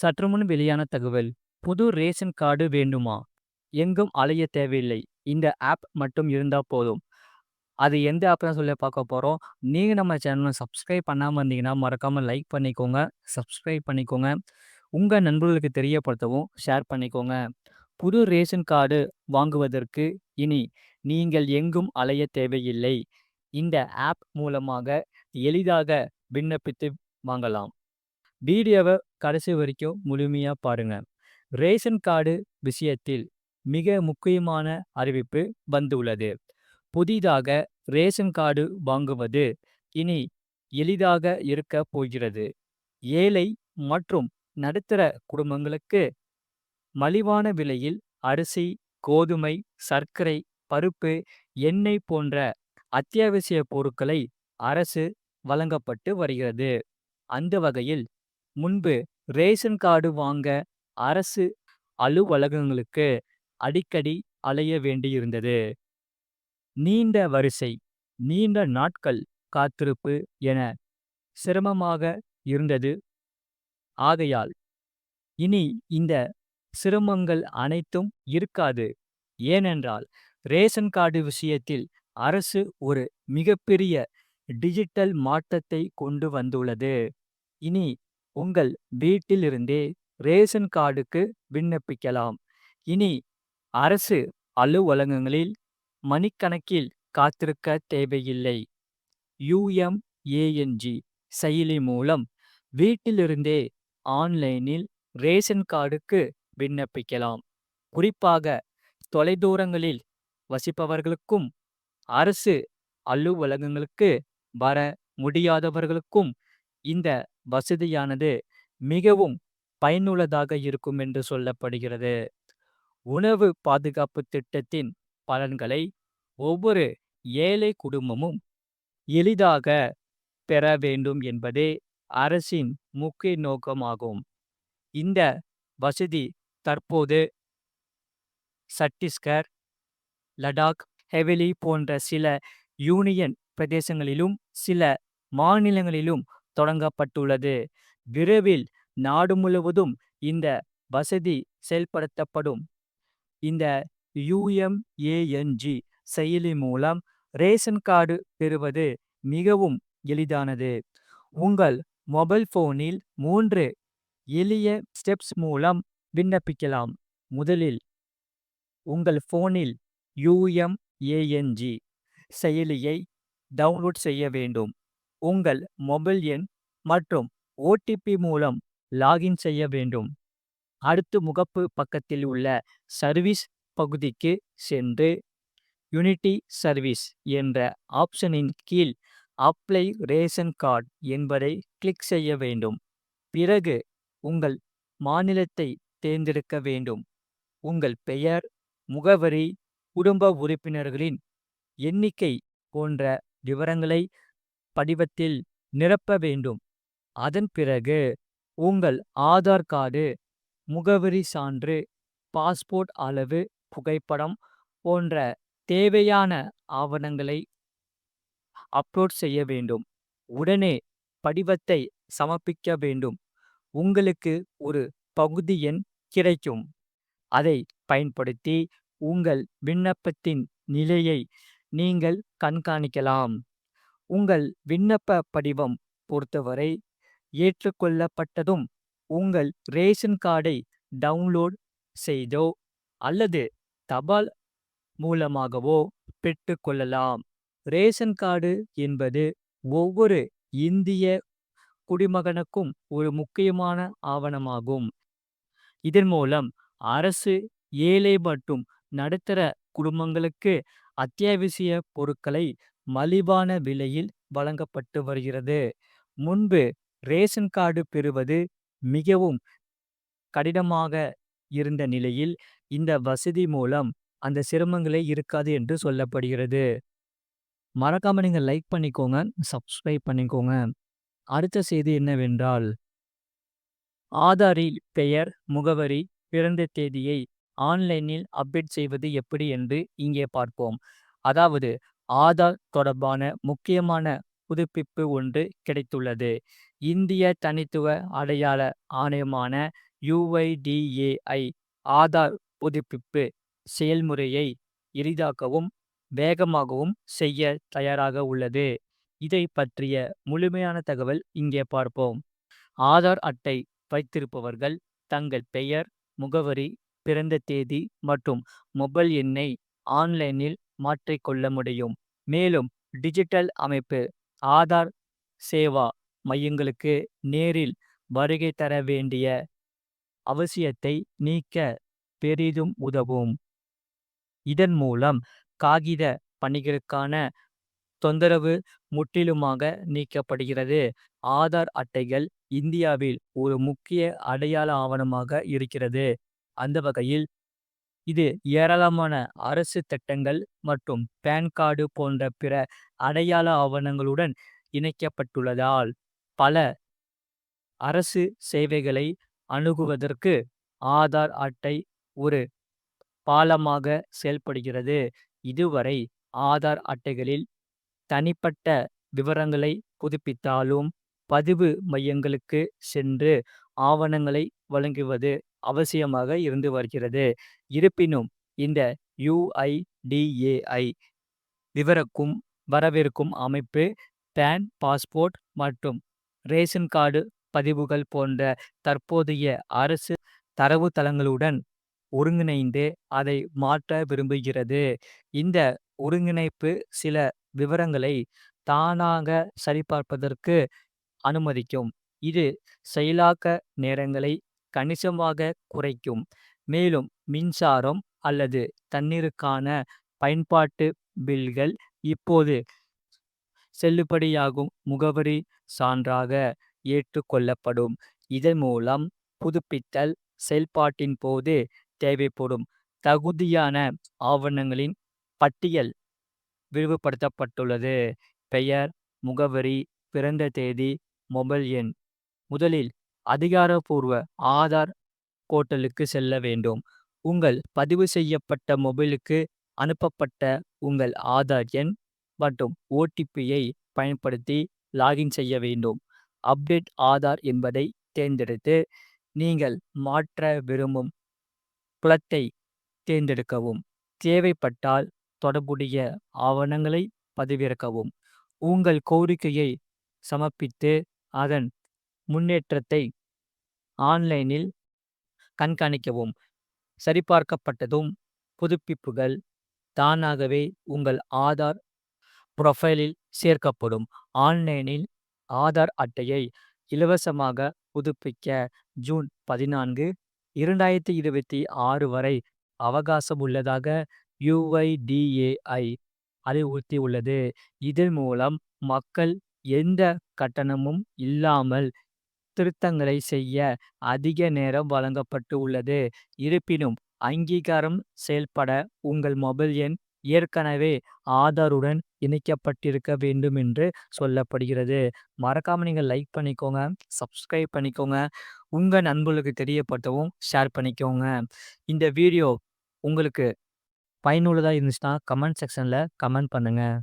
சற்றுமுன் வெளியான தகவல் புது ரேஷன் கார்டு வேண்டுமா? எங்கும் அலைய தேவையில்லை. இந்த ஆப் மட்டும் இருந்தால் போதும். அது எந்த ஆப் சொல்லி பார்க்க போகிறோம் நீங்கள் நம்ம சேனலை சப்ஸ்கிரைப் பண்ணாமல் இருந்தீங்கன்னா மறக்காமல் லைக் பண்ணிக்கோங்க சப்ஸ்கிரைப் பண்ணிக்கோங்க. உங்கள் நண்பர்களுக்கு தெரியப்படுத்தவும் ஷேர் பண்ணிக்கோங்க. புது ரேஷன் கார்டு வாங்குவதற்கு இனி நீங்கள் எங்கும் அலைய தேவையில்லை. இந்த ஆப் மூலமாக எளிதாக விண்ணப்பித்து வாங்கலாம். வீடியோவை கடைசி வரைக்கும் முழுமையா பாருங்க. ரேஷன் கார்டு விஷயத்தில் மிக முக்கியமான அறிவிப்பு வந்துள்ளது. புதிதாக ரேஷன் கார்டு வாங்குவது இனி எளிதாக இருக்க போகிறது. ஏழை மற்றும் நடுத்தர குடும்பங்களுக்கு மலிவான விலையில் அரிசி கோதுமை சர்க்கரை பருப்பு எண்ணெய் போன்ற அத்தியாவசிய பொருட்களை அரசு வழங்கப்பட்டு வருகிறது. அந்த வகையில் முன்பு ரேஷன் கார்டு வாங்க அரசு அலுவலகங்களுக்கு அடிக்கடி அலைய வேண்டியிருந்தது. நீண்ட வரிசை நீண்ட நாட்கள் காத்திருப்பு என சிரமமாக இருந்தது. ஆகையால் இனி இந்த சிரமங்கள் அனைத்தும் இருக்காது. ஏனென்றால் ரேஷன் கார்டு விஷயத்தில் அரசு ஒரு மிகப்பெரிய டிஜிட்டல் மாற்றத்தை கொண்டு வந்துள்ளது. இனி உங்கள் வீட்டிலிருந்தே ரேஷன் கார்டுக்கு விண்ணப்பிக்கலாம். இனி அரசு அலுவலகங்களில் மணிக்கணக்கில் காத்திருக்க தேவையில்லை. யுஎம்ஏஎன்ஜி செயலி மூலம் வீட்டிலிருந்தே ஆன்லைனில் ரேஷன் கார்டுக்கு விண்ணப்பிக்கலாம். குறிப்பாக தொலைதூரங்களில் வசிப்பவர்களுக்கும் அரசு அலுவலகங்களுக்கு வர முடியாதவர்களுக்கும் இந்த வசதியானது மிகவும் பயனுள்ளதாக இருக்கும் என்று சொல்லப்படுகிறது. உணவு பாதுகாப்பு திட்டத்தின் பலன்களை ஒவ்வொரு ஏழை குடும்பமும் எளிதாக பெற வேண்டும் என்பதே அரசின் முக்கிய நோக்கமாகும். இந்த வசதி தற்போது சத்தீஸ்கர் லடாக் ஹெவெலி போன்ற சில யூனியன் பிரதேசங்களிலும் சில மாநிலங்களிலும் தொடங்கப்பட்டுள்ளது. விரைவில் நாடு முழுவதும் இந்த வசதி செயல்படுத்தப்படும். இந்த யுஎம்ஏஎன்ஜி செயலி மூலம் ரேஷன் கார்டு பெறுவது மிகவும் எளிதானது. உங்கள் மொபைல் போனில் மூன்று எளிய ஸ்டெப்ஸ் மூலம் விண்ணப்பிக்கலாம். முதலில் உங்கள் போனில் யுஎம்ஏஎன்ஜி செயலியை டவுன்லோட் செய்ய வேண்டும். உங்கள் மொபைல் எண் மற்றும் ஓடிபி மூலம் லாகின் செய்ய வேண்டும். அடுத்து முகப்பு பக்கத்தில் உள்ள சர்வீஸ் பகுதிக்கு சென்று யூனிட்டி சர்வீஸ் என்ற ஆப்ஷனின் கீழ் அப்ளை ரேஷன் கார்டு என்பதை கிளிக் செய்ய வேண்டும். பிறகு உங்கள் மாநிலத்தை தேர்ந்தெடுக்க வேண்டும். உங்கள் பெயர் முகவரி குடும்ப உறுப்பினர்களின் எண்ணிக்கை போன்ற விவரங்களை படிவத்தில் நிரப்ப வேண்டும். அதன் பிறகு உங்கள் ஆதார் கார்டு முகவரி சான்று பாஸ்போர்ட் அளவு புகைப்படம் போன்ற தேவையான ஆவணங்களை அப்லோட் செய்ய வேண்டும். உடனே படிவத்தை சமர்ப்பிக்க வேண்டும். உங்களுக்கு ஒரு பகுதி எண் கிடைக்கும். அதை பயன்படுத்தி உங்கள் விண்ணப்பத்தின் நிலையை நீங்கள் கண்காணிக்கலாம். உங்கள் விண்ணப்ப படிவம் பொறுத்தவரை ஏற்றுக்கொள்ளப்பட்டதும் உங்கள் ரேஷன் கார்டை டவுன்லோட் செய்தோ அல்லது தபால் மூலமாகவோ பெற்றுக்கொள்ளலாம் ரேஷன் கார்டு என்பது ஒவ்வொரு இந்திய குடிமகனுக்கும் ஒரு முக்கியமான ஆவணமாகும். இதன் மூலம் அரசு ஏழை மற்றும் நடுத்தர குடும்பங்களுக்கு அத்தியாவசிய பொருட்களை மலிவான விலையில் வழங்கப்பட்டு வருகிறது. முன்பு ரேஷன் கார்டு பெறுவது மிகவும் கடினமாக இருந்த நிலையில் இந்த வசதி மூலம் அந்த சிரமங்களே இருக்காது என்று சொல்லப்படுகிறது. மறக்காம நீங்க லைக் பண்ணிக்கோங்க சப்ஸ்கிரைப் பண்ணிக்கோங்க. அடுத்த செய்தி என்னவென்றால் ஆதாரில் பெயர் முகவரி பிறந்த தேதியை ஆன்லைனில் அப்டேட் செய்வது எப்படி என்று இங்கே பார்ப்போம். அதாவது ஆதார் தொடர்பான முக்கியமான புதுப்பிப்பு ஒன்று கிடைத்துள்ளது இந்திய தனித்துவ அடையாள ஆணையமான யுஐடிஏஐ ஆதார் புதுப்பிப்பு செயல்முறையை எளிதாக்கவும், வேகமாகவும் செய்ய தயாராக உள்ளது. இதை பற்றிய முழுமையான தகவல் இங்கே பார்ப்போம். ஆதார் அட்டை வைத்திருப்பவர்கள் தங்கள் பெயர், முகவரி, பிறந்த தேதி மற்றும் மொபைல் எண்ணை ஆன்லைனில் மாற்றிக்கொள்ள முடியும். மேலும் டிஜிட்டல் அமைப்பு ஆதார் சேவா மையங்களுக்கு நேரில் வருகை தர வேண்டிய அவசியத்தை நீக்க பெரிதும் உதவும். இதன் மூலம் காகித பணிகளுக்கான தொந்தரவு முற்றிலுமாக நீக்கப்படுகிறது. ஆதார் அட்டைகள் இந்தியாவில் ஒரு முக்கிய அடையாள ஆவணமாக இருக்கிறது. அந்த வகையில் இது ஏராளமான அரசு திட்டங்கள் மற்றும் பேன் கார்டு போன்ற பிற அடையாள ஆவணங்களுடன் இணைக்கப்பட்டுள்ளதால், பல அரசு சேவைகளை அணுகுவதற்கு ஆதார் அட்டை ஒரு பாலமாக செயல்படுகிறது. இதுவரை ஆதார் அட்டைகளில் தனிப்பட்ட விவரங்களை புதுப்பித்தாலும், பதிவு மையங்களுக்கு சென்று ஆவணங்களை வழங்குவது அவசியமாக இருந்து வருகிறது. இருப்பினும், இந்த U I D A I விவரக்கும் வரவிருக்கும் அமைப்பு பான், பாஸ்போர்ட் மற்றும் ரேஷன் கார்டு பதிவுகள் போன்ற தற்போதைய அரசு தரவுத்தளங்களுடன் ஒருங்கிணைந்து அதை மாற்ற விரும்புகிறது. இந்த ஒருங்கிணைப்பு சில விவரங்களை தானாக சரிபார்ப்பதற்கு அனுமதிக்கும், இது செயலாக்க நேரங்களை கணிசமாக குறைக்கும். மேலும் மின்சாரம் அல்லது தண்ணீருக்கான பயன்பாட்டு பில்கள் இப்போது செல்லுபடியாகும் முகவரி சான்றாக ஏற்றுக்கொள்ளப்படும். இதன் மூலம் புதுப்பித்தல் செயல்பாட்டின் போது தேவைப்படும் தகுதியான ஆவணங்களின் பட்டியல் விரிவுபடுத்தப்பட்டுள்ளது. பெயர், முகவரி, பிறந்த தேதி, மொபைல் எண் முதலில் அதிகாரப்பூர்வ ஆதார் போர்ட்டலுக்கு செல்ல வேண்டும். உங்கள் பதிவு செய்யப்பட்ட மொபைலுக்கு அனுப்பப்பட்ட உங்கள் ஆதார் எண் மற்றும் ஓடிபியை பயன்படுத்தி லாகின் செய்ய வேண்டும். அப்டேட் ஆதார் என்பதை தேர்ந்தெடுத்து, நீங்கள் மாற்ற விரும்பும் குளத்தை தேர்ந்தெடுக்கவும். தேவைப்பட்டால் தொடர்புடைய ஆவணங்களை பதிவிறக்கவும். உங்கள் கோரிக்கையை சமர்ப்பித்து, அதன் முன்னேற்றத்தை ஆன்லைனில் கண்காணிக்கவும். சரிபார்க்கப்பட்டதும், புதுப்பிப்புகள் தானாகவே உங்கள் ஆதார் ப்ரொஃபைலில் சேர்க்கப்படும். ஆன்லைனில் ஆதார் அட்டையை இலவசமாக புதுப்பிக்க ஜூன் பதினான்கு, இரண்டாயிரத்தி இருபத்தி ஆறு வரை அவகாசம் உள்ளதாக யுஐடிஏஐ அறிவுறுத்தியுள்ளது. இதன் மூலம் மக்கள் எந்த கட்டணமும் இல்லாமல் திருத்தங்களை செய்ய அதிக நேரம் வழங்கப்பட்டு உள்ளது. இருப்பினும், அங்கீகாரம் செயல்பட உங்கள் மொபைல் எண் ஏற்கனவே ஆதாருடன் இணைக்கப்பட்டிருக்க வேண்டும் என்று சொல்லப்படுகிறது. மறக்காம நீங்க லைக் பண்ணிக்கோங்க, சப்ஸ்கிரைப் பண்ணிக்கோங்க. உங்க நண்பர்களுக்கு தெரியப்படுத்தவும் ஷேர் பண்ணிக்கோங்க. இந்த வீடியோ உங்களுக்கு பயனுள்ளதா இருந்துச்சுன்னா கமெண்ட் செக்ஷன்ல கமெண்ட் பண்ணுங்க.